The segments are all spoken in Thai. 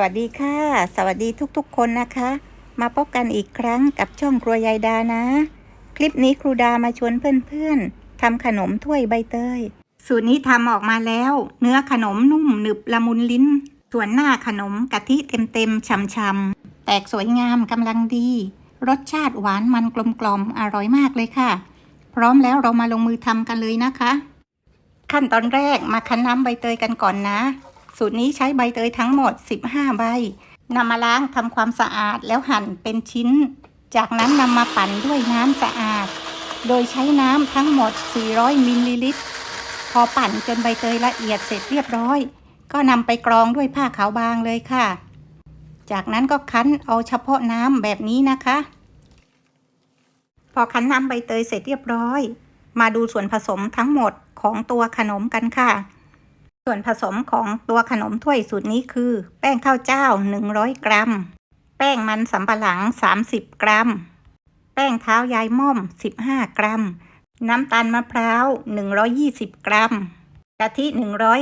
วัสดีค่ะ สวัสดีทุกๆ คนนะคะ มาพบกันอีกครั้งกับช่องครัวยายดานะ คลิปนี้ครูดามาชวนเพื่อนๆทำขนมถ้วยใบเตย สูตรนี้ทำออกมาแล้ว เนื้อขนมนุ่มหนึบละมุนลิ้น ส่วนหน้าขนมกะทิเต็มๆช่ำๆแตกสวยงามกำลังดี รสชาติหวานมันกลมๆอร่อยมากเลยค่ะ พร้อมแล้วเรามาลงมือทำกันเลยนะคะ ขั้นตอนแรกมาคั้นน้ำใบเตยกันก่อนนะ สูตรนี้ใช้ใบเตยทั้งหมด 15 ใบนำมาล้างทำความสะอาดแล้วหั่นเป็นชิ้น จากนั้นนำมาปั่นด้วยน้ำสะอาด โดยใช้น้ำทั้งหมด 400มิลลิลิตร พอปั่นจนใบเตยละเอียดเสร็จเรียบร้อย ก็นำไปกรองด้วยผ้าขาวบางเลยค่ะ จากนั้นก็คั้นเอาเฉพาะน้ำแบบนี้นะคะ พอคั้นน้ำใบเตยเสร็จเรียบร้อย มาดูส่วนผสมทั้งหมดของตัวขนมกันค่ะ ส่วนผสมของตัวขนมถ้วยสูตรนี้คือ แป้งข้าวเจ้า 100 กรัม แป้งมันสำปะหลัง 30 กรัม แป้งเท้ายายม่อม 15 กรัม น้ำตาลมะพร้าว 120 กรัม กะทิ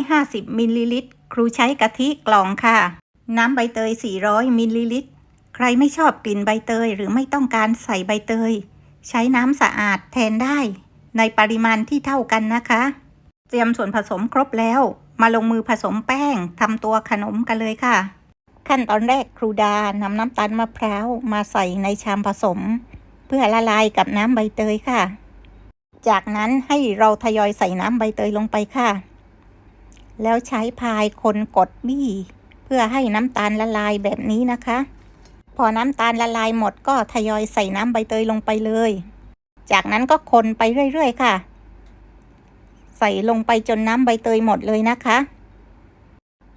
150 มิลลิลิตร ครูใช้กะทิกล่องค่ะ น้ำใบเตย 400 มิลลิลิตร ใครไม่ชอบกลิ่นใบเตยหรือไม่ต้องการใส่ใบเตย ใช้น้ำสะอาดแทนได้ ในปริมาณที่เท่ากันนะคะ เตรียมส่วนผสมครบแล้ว มาลงมือผสมแป้งทำตัวขนมกันเลยค่ะ ขั้นตอนแรกครูดานำน้ำตาลมะพร้าวมาใส่ในชามผสม เพื่อละลายกับน้ำใบเตยค่ะ จากนั้นให้เราทยอยใส่น้ำใบเตยลงไปค่ะ แล้วใช้พายคนกดบี้ เพื่อให้น้ำตาลละลายแบบนี้นะคะ พอน้ำตาลละลายหมดก็ทยอยใส่น้ำใบเตยลงไปเลย จากนั้นก็คนไปเรื่อยๆ ค่ะ ส่ลงไปจนน้ำใบเตยหมดเลยนะคะ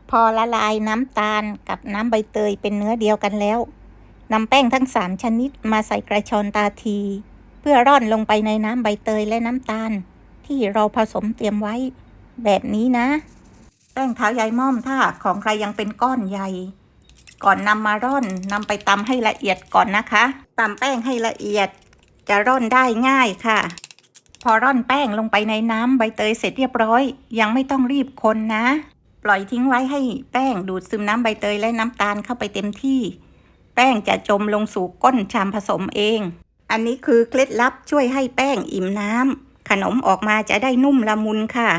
พอละลายน้ำตาลกับน้ำใบเตยเป็นเนื้อเดียวกันแล้วนำแป้งทั้งสามชนิดมาใส่กระชอนตาที เพื่อร่อนลงไปในน้ำใบเตยและน้ำตาล ที่เราผสมเตรียมไว้ แบบนี้นะ แป้งเท้ายายม่อมถ้าของใครยังเป็นก้อนใหญ่ ก่อนนำมาร่อนนำไปตำให้ละเอียดก่อนนะคะตำแป้งให้ละเอียด จะร่อนได้ง่ายค่ะ อร่อนแป้งลงไปในน้ำใบเตยเสร็จเรียบร้อย ยังไม่ต้องรีบคนนะ ปล่อยทิ้งไว้ให้แป้งดูดซึมน้ำใบเตยและน้ำตาลเข้าไปเต็มที่ แป้งจะจมลงสู่ก้นชามผสมเอง อันนี้คือเคล็ดลับช่วยให้แป้งอิ่มน้ำขนมออกมาจะได้นุ่มละมุนค่ะ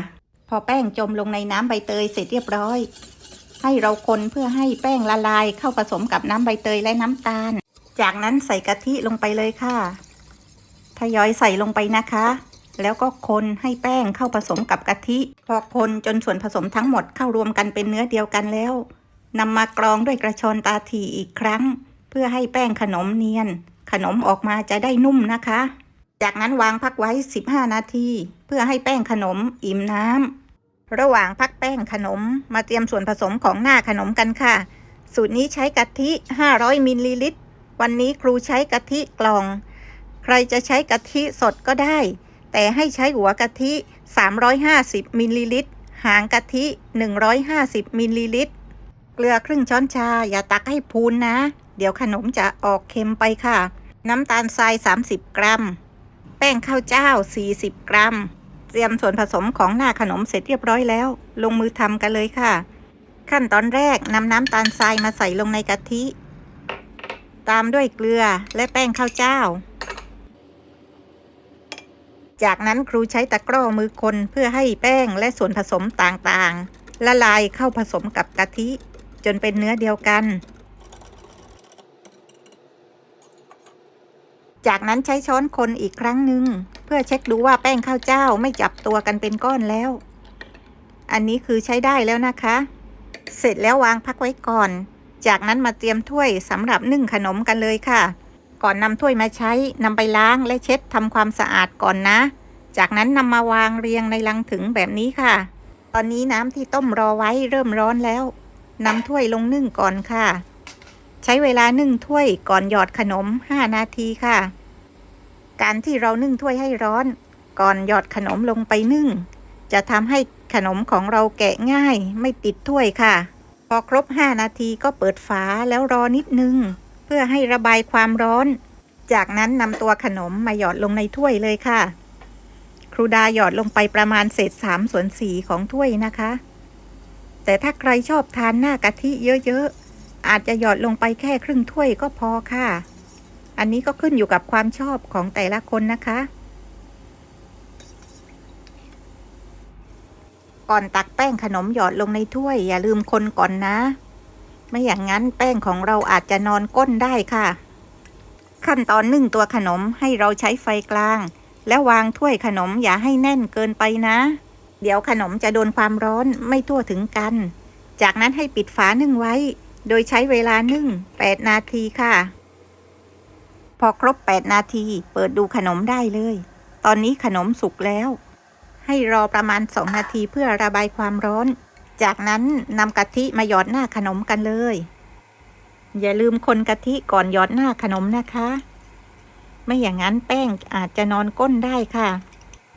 พอแป้งจมลงในน้ำใบเตยเสร็จเรียบร้อย ให้เราคนเพื่อให้แป้งละลายเข้าผสมกับน้ำใบเตยและน้ำตาล จากนั้นใส่กะทิลงไปเลยค่ะทยอยใส่ลงไปนะคะ แล้วก็คนให้แป้งเข้าผสมกับกะทิ พอคนจนส่วนผสมทั้งหมดเข้ารวมกันเป็นเนื้อเดียวกันแล้วนำมากรองด้วยกระชอนตาถี่อีกครั้ง เพื่อให้แป้งขนมเนียน ขนมออกมาจะได้นุ่มนะคะ จากนั้นวางพักไว้ 15 นาที เพื่อให้แป้งขนมอิ่มน้ำระหว่างพักแป้งขนมมาเตรียมส่วนผสมของหน้าขนมกันค่ะ สูตรนี้ใช้กะทิ 500 มิลลิลิตร วันนี้ครูใช้กะทิกล่อง ใครจะใช้กะทิสดก็ได้ แต่ให้ใช้หัวกะทิ 350มิลลิลิตร หางกะทิ 150มิลลิลิตร เกลือครึ่งช้อนชา อย่าตักให้พูนนะ เดี๋ยวขนมจะออกเค็มไปค่ะ น้ำตาลทราย 30 กรัม แป้งข้าวเจ้า 40 กรัม เตรียมส่วนผสมของหน้าขนมเสร็จเรียบร้อยแล้ว ลงมือทำกันเลยค่ะ ขั้นตอนแรกนำน้ำตาลทรายมาใส่ลงในกะทิ ตามด้วยเกลือและแป้งข้าวเจ้า จากนั้นครูใช้ตะกร้อมือคนเพื่อให้แป้งและส่วนผสมต่างๆ ละลายเข้าผสมกับกะทิ จนเป็นเนื้อเดียวกัน จากนั้นใช้ช้อนคนอีกครั้งหนึ่งเพื่อเช็คดูว่าแป้งข้าวเจ้าไม่จับตัวกันเป็นก้อนแล้ว อันนี้คือใช้ได้แล้วนะคะ เสร็จแล้ววางพักไว้ก่อน จากนั้นมาเตรียมถ้วยสำหรับนึ่งขนมกันเลยค่ะ ก่อนนำถ้วยมาใช้นำไปล้างและเช็ดทำความสะอาดก่อนนะ จากนั้นนำมาวางเรียงในลังถึงแบบนี้ค่ะ ตอนนี้น้ำที่ต้มรอไว้เริ่มร้อนแล้วนำถ้วยลงนึ่งก่อนค่ะ ใช้เวลานึ่งถ้วยก่อนหยอดขนม 5 นาทีค่ะ การที่เรานึ่งถ้วยให้ร้อน ก่อนหยอดขนมลงไปนึ่ง จะทำให้ขนมของเราแกะง่าย ไม่ติดถ้วยค่ะ พอครบ 5 นาทีก็เปิดฝาแล้วรอนิดนึง พื่อให้ระบายความร้อน จากนั้นนำตัวขนมมาหยอดลงในถ้วยเลยค่ะ ครูดาหยอดลงไปประมาณเศษ3ส่วน4ของถ้วยนะคะ แต่ถ้าใครชอบทานหน้ากะทิเยอะๆ อาจจะหยอดลงไปแค่ครึ่งถ้วยก็พอค่ะ อันนี้ก็ขึ้นอยู่กับความชอบของแต่ละคนนะคะก่อนตักแป้งขนมหยอดลงในถ้วย อย่าลืมคนก่อนนะ ไม่อย่างนั้นแป้งของเราอาจจะนอนก้นได้ค่ะ ขั้นตอนนึ่งตัวขนมให้เราใช้ไฟกลาง และวางถ้วยขนมอย่าให้แน่นเกินไปนะ เดี๋ยวขนมจะโดนความร้อนไม่ทั่วถึงกัน จากนั้นให้ปิดฝานึ่งไว้ โดยใช้เวลานึ่ง 8 นาทีค่ะ พอครบ 8 นาที เปิดดูขนมได้เลย ตอนนี้ขนมสุกแล้ว ให้รอประมาณ 2 นาทีเพื่อระบายความร้อน จากนั้นนำกะทิมาหยอดหน้าขนมกันเลย อย่าลืมคนกะทิก่อนหยอดหน้าขนมนะคะ ไม่อย่างนั้นแป้งอาจจะนอนก้นได้ค่ะ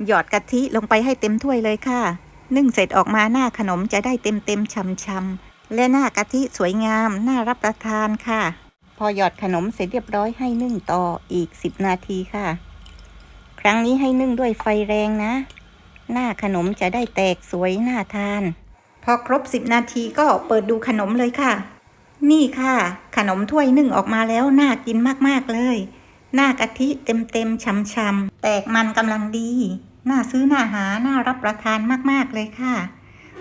หยอดกะทิลงไปให้เต็มถ้วยเลยค่ะ นึ่งเสร็จออกมาหน้าขนมจะได้เต็มเต็มๆช่ำและหน้ากะทิสวยงามน่ารับประทานค่ะ พอหยอดขนมเสร็จเรียบร้อยให้นึ่งต่ออีก10นาทีค่ะ ครั้งนี้ให้นึ่งด้วยไฟแรงนะ หน้าขนมจะได้แตกสวยน่าทาน พอครบ 10 นาทีก็เปิดดูขนมเลยค่ะ นี่ค่ะ ขนมถ้วยนึ่งออกมาแล้วน่ากินมากๆเลย หน้ากะทิเต็มๆช่ำๆแตกมันกำลังดี น่าซื้อน่าหา น่ารับประทานมากๆเลยค่ะ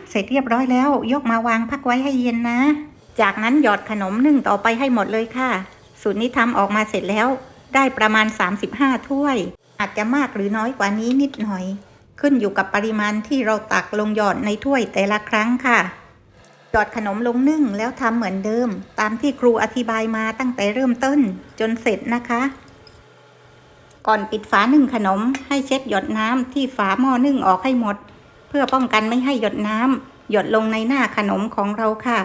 เสร็จเรียบร้อยแล้ว ยกมาวางพักไว้ให้เย็นนะ จากนั้นหยอดขนมนึ่งต่อไปให้หมดเลยค่ะ สูตรนี้ทำออกมาเสร็จแล้ว ได้ประมาณ 35 ถ้วย อาจจะมากหรือน้อยกว่านี้นิดหน่อย ขึ้นอยู่กับปริมาณที่เราตักลงหยอดในถ้วยแต่ละครั้งค่ะ หยอดขนมลงนึ่งแล้วทำเหมือนเดิม ตามที่ครูอธิบายมาตั้งแต่เริ่มต้นจนเสร็จนะคะ ก่อนปิดฝานึ่งขนมให้เช็ดหยดน้ำที่ฝาหม้อนึ่งออกให้หมด เพื่อป้องกันไม่ให้หยดน้ำหยดลงในหน้าขนมของเราค่ะ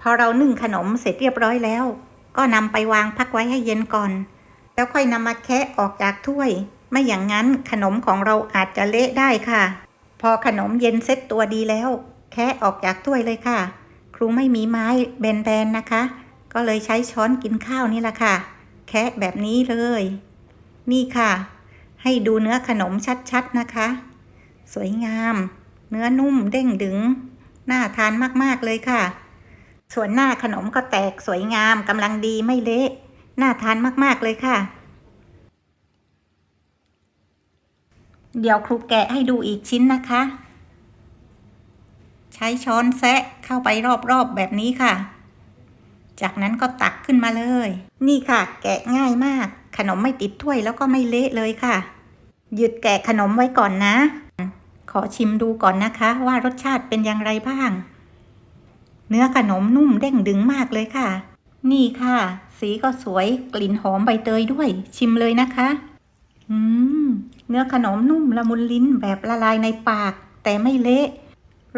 พอเรานึ่งขนมเสร็จเรียบร้อยแล้ว ก็นำไปวางพักไว้ให้เย็นก่อน แล้วค่อยนำมาแคะออกจากถ้วย ไม่อย่างนั้นขนมของเราอาจจะเละได้ค่ะ พอขนมเย็นเซ็ตตัวดีแล้ว แคะออกจากถ้วยเลยค่ะ ครูไม่มีไม้แบนๆนะคะ ก็เลยใช้ช้อนกินข้าวนี่แหละค่ะ แคะแบบนี้เลย นี่ค่ะ ให้ดูเนื้อขนมชัดๆนะคะ สวยงาม เนื้อนุ่มเด้งดึง น่าทานมากๆเลยค่ะ ส่วนหน้าขนมก็แตกสวยงามกำลังดีไม่เละ น่าทานมากๆเลยค่ะ เดี๋ยวครูแกะให้ดูอีกชิ้นนะคะ ใช้ช้อนแซะเข้าไปรอบๆแบบนี้ค่ะ จากนั้นก็ตักขึ้นมาเลย นี่ค่ะ แกะง่ายมาก ขนมไม่ติดถ้วยแล้วก็ไม่เละเลยค่ะ หยุดแกะขนมไว้ก่อนนะ ขอชิมดูก่อนนะคะ ว่ารสชาติเป็นอย่างไรบ้าง เนื้อขนมนุ่มเด้งดึงมากเลยค่ะ นี่ค่ะ สีก็สวยกลิ่นหอมใบเตยด้วย ชิมเลยนะคะ อืม เนื้อขนมนุ่มละมุนลิ้นแบบละลายในปาก แต่ไม่เละ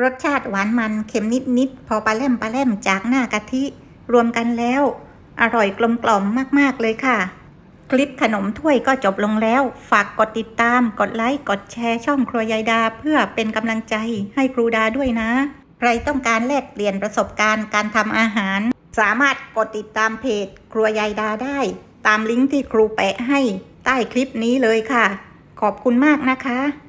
รสชาติหวานมันเค็มนิดๆพอปลาแล่มปลาแล่มจากหน้ากะทิ รวมกันแล้ว อร่อยกลมกล่อมมากๆเลยค่ะ คลิปขนมถ้วยก็จบลงแล้ว ฝากกดติดตาม กดไลค์ กดแชร์ช่องครัวยายดา เพื่อเป็นกำลังใจให้ครูดาด้วยนะ ใครต้องการแลกเปลี่ยนประสบการณ์การทำอาหาร สามารถกดติดตามเพจ ครัวยายดาได้ ตามลิงก์ที่ครูแปะให้ใต้คลิปนี้เลยค่ะ ขอบคุณมากนะคะ